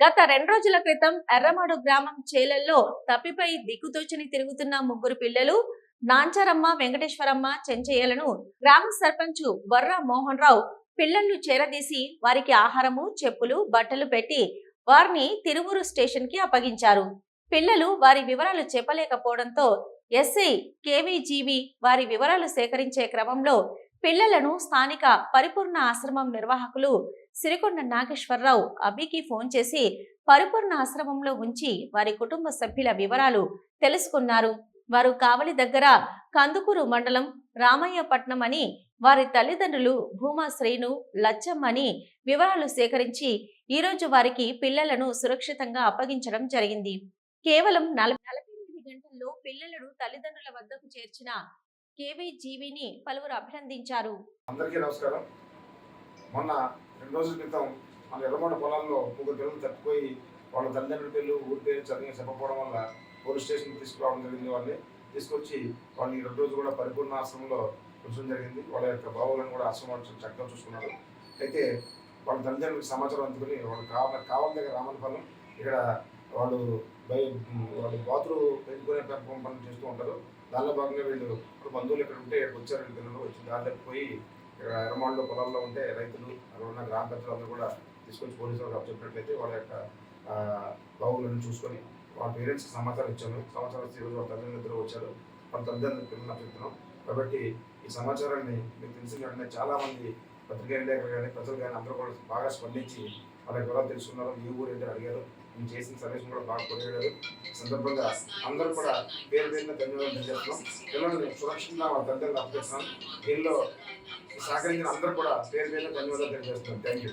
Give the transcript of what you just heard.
గత రెండు రోజుల క్రితం ఎర్రమాడు గ్రామం చేలల్లో తప్పిపై దిక్కుతోచని తిరుగుతున్న ముగ్గురు పిల్లలు నాంచారమ్మ వెంకటేశ్వరమ్మ చెంచయ్యలను గ్రామ సర్పంచ్ బొర్రా మోహన్ రావు పిల్లలను చేరదీసి వారికి ఆహారము చెప్పులు బట్టలు పెట్టి వారిని తిరువురు స్టేషన్కి అప్పగించారు. పిల్లలు వారి వివరాలు చెప్పలేకపోవడంతో ఎస్ఐ కేవీజీవి వారి వివరాలు సేకరించే క్రమంలో పిల్లలను స్థానిక పరిపూర్ణ ఆశ్రమం నిర్వాహకులు సిరికొండ నాగేశ్వరరావు అభికి ఫోన్ చేసి పరిపూర్ణ ఆశ్రమంలో ఉంచి వారి కుటుంబ సభ్యుల వివరాలు తెలుసుకున్నారు. వారు కావలి దగ్గర కందుకూరు మండలం రామయ్యపట్నం అని వారి తల్లిదండ్రులు భూమా శ్రీను లచ్చమ్మ అని వివరాలు సేకరించి ఈరోజు వారికి పిల్లలను సురక్షితంగా అప్పగించడం జరిగింది. కేవలం నలభై నలభై ఎనిమిది గంటల్లో పిల్లలను తల్లిదండ్రుల వద్దకు చేర్చిన కేవీ జీవిని పలువురు అభినందించారు. అందరికీ నమస్కారం. మొన్న రెండు రోజుల క్రితం మన ఎర్రమోడ పొలాల్లో ముగ్గురు పిల్లలు తప్పిపోయి వాళ్ళ తల్లిదండ్రుల పేర్లు ఊరి పేరు చదివి చెప్పకపోవడం వల్ల పోలీస్ స్టేషన్కి తీసుకురావడం జరిగింది. వాళ్ళని తీసుకొచ్చి వాళ్ళని ఈ రెండు రోజులు కూడా పరిపూర్ణ ఆశ్రమంలో ఉంచడం జరిగింది. వాళ్ళ యొక్క బావులను కూడా ఆశ్రమం చక్కగా చూసుకున్నారు. అయితే వాళ్ళ తల్లిదండ్రులకు సమాచారం అందుకుని వాళ్ళు కావాలి కావాలి దగ్గర రామనపాలెం ఇక్కడ వాళ్ళు బై వాళ్ళు బాతులు పెంచుకునే పెంపకం పనులు చేస్తూ ఉంటారు. దానిలో భాగంగా వీళ్ళు ఇప్పుడు బంధువులు ఇక్కడ ఉంటే ఇక్కడికి వచ్చారు పిల్లలు వచ్చి దారి పోయి ఇక్కడ ఎర్రమాళ్ళు పొలాల్లో ఉంటే రైతులు అక్కడ ఉన్న గ్రామ పెద్దలు అందరూ కూడా తీసుకొచ్చి అప్పుడు చెప్పినట్లయితే వాళ్ళ యొక్క బాగులను చూసుకొని వాళ్ళ పేరెంట్స్కి సమాచారం ఇచ్చాను సమాచారం ఇస్తే ఈరోజు వాళ్ళ తల్లిదండ్రులు వచ్చారు. వాళ్ళ తల్లిదండ్రులు పిల్లలు చెప్తున్నాం. కాబట్టి ఈ సమాచారాన్ని మీకు తెలిసిన వెంటనే చాలామంది పత్రికా విలేకరులు కానీ ప్రజలు కానీ అందరూ కూడా బాగా స్పందించి వాళ్ళ వివరాలు తెలుసుకున్నారు ఈ ఊరు ఏంటో అడిగారు. మేము చేసిన సర్వీస్ కూడా బాగా కొనియాడారు. సందర్భంగా అందరూ కూడా పేరు పేరున ధన్యవాదాలు తెలియజేస్తున్నాం. పిల్లల్ని సురక్షితంగా వాళ్ళ తల్లిదండ్రులు అప్పచెప్తున్నాం. దీనిలో సహకరించిన అందరూ కూడా పేరు పేరున ధన్యవాదాలు తెలియజేస్తున్నాం. Thank you